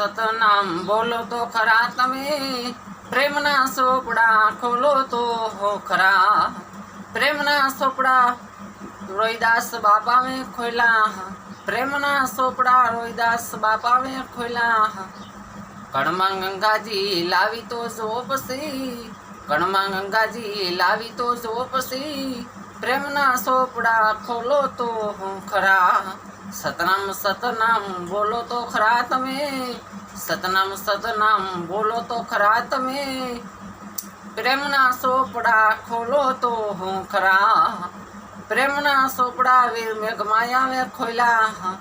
સતનામ બોલો તો ખરા તમે? પ્રેમના સોપડા ખોલો તો હો ખરા. પ્રેમના સોપડા રોહિદાસ બાપાએ ખોલ્યા પ્રેમના સોપડા રોહિદાસ બાપાએ ખોલ્યા કણમાં ગંગાજી લાવી તો જોપસી કણમાં ગંગાજી લાવી તો જોપસી પ્રેમના સોપડા ખોલો તો હું ખરા. સતનામ સતનામ, બોલો તો ખરા તમે. સતનામ સતનામ, બોલો તો ખરા તમે. પ્રેમના સોપડા ખોલો તો હું ખરા. પ્રેમના સોપડા વીર મેઘમાયાવે ખોલ્યા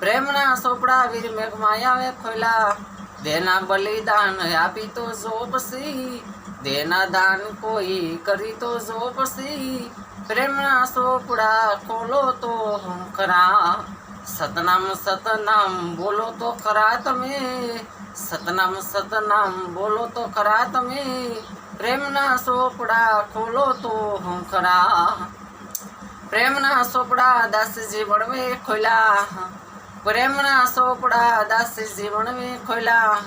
પ્રેમના સોપડા વીર મેઘમાયાવે ખોલ્યા દેના બલિદાન આપી તો જોપસી. દેના દાન કોઈ કરી તો જોપસી. પ્રેમના સોપડા ખોલો તો હું ખરા. સતનામ સતનામ, બોલો તો ખરા તમે. સતનામ સતનામ, બોલો તો ખરા તમે. પ્રેમના સોપડા ખોલો તો હું ખરા પ્રેમના સોપડા દાસજી વણવે ખોલ્યા પ્રેમના સોપડા દાસજી વણવે ખોલ્યા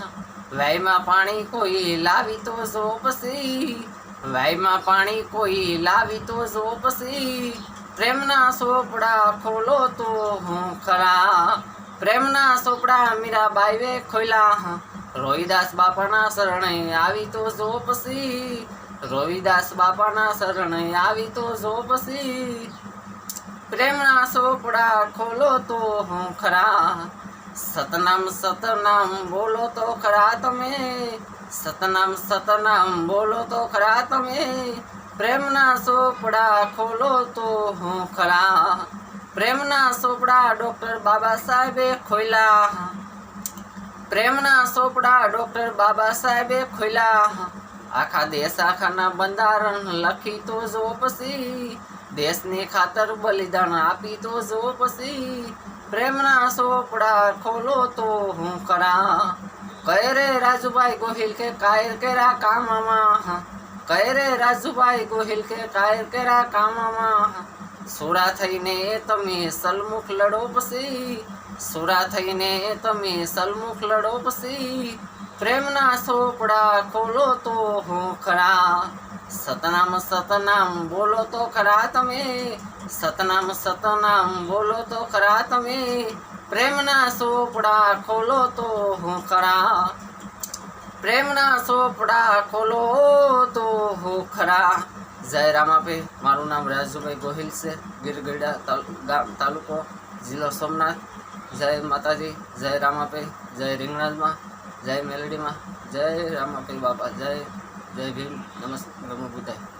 વાયમાં પાણી કોઈ લાવી તો જોપસી વાયમાં પાણી કોઈ લાવી તો જો પછી પ્રેમના સોપડા ખોલો તો હું ખરા. પ્રેમના સોપડા મીરાબાઈએ ખોલ્યા રોહિદાસ બાપાના શરણે આવી તો જો પછી રોહિદાસ બાપાના શરણે આવી તો જો પ્રેમના સોપડા ખોલો તો હું ખરા. સતનામ સતનામ બોલો તો ખરા તમે. સતનામ સતનામ બોલો તો ખરા તમે. પ્રેમના સોપડા ખોલો તો હું ખરા. પ્રેમના સોપડા ડૉક્ટર બાબા સાહેબે ખોલ્યા પ્રેમના સોપડા ડૉક્ટર બાબા સાહેબે ખોલ્યા આખા દેશ આખાના બંધારણ લખી તો જો પછી દેશની ખાતર બલિદાન આપી તો જો પછી પ્રેમના સોપડા ખોલો તો હું કરા કયરે રાજુભાઈ ગોહિલ કે કાયર કેરા કામમાં. કહે રે રાજુભાઈ ગોહિલ કે કાયર કેરા કામમાં સુરા થઈને તમે સલમુખ લડો પછી? સુરા થઈને તમે સલમુખ લડો પછી? પ્રેમના સોપડા ખોલો તો હું ખરા? સતનામ સતનામ બોલો તો ખરા તમે? સતનામ સતનામ બોલો તો ખરા તમે? પ્રેમના સોપડા ખોલો તો હું ખરા? પ્રેમના સોપડા ખોલો તો હું ખરા જય રામાપે મારું નામ રાજુભાઈ ગોહિલ છે ગીરગઢડા ગામ, તાલુકો જિલ્લો સોમનાથ. જય માતાજી, જય રામાપે જય રીંગણાજમાં, જય મેલડીમાં, જય રામાપે બાપા, જય જય ભીમ, નમસ્તે નમો બુદ્ધાય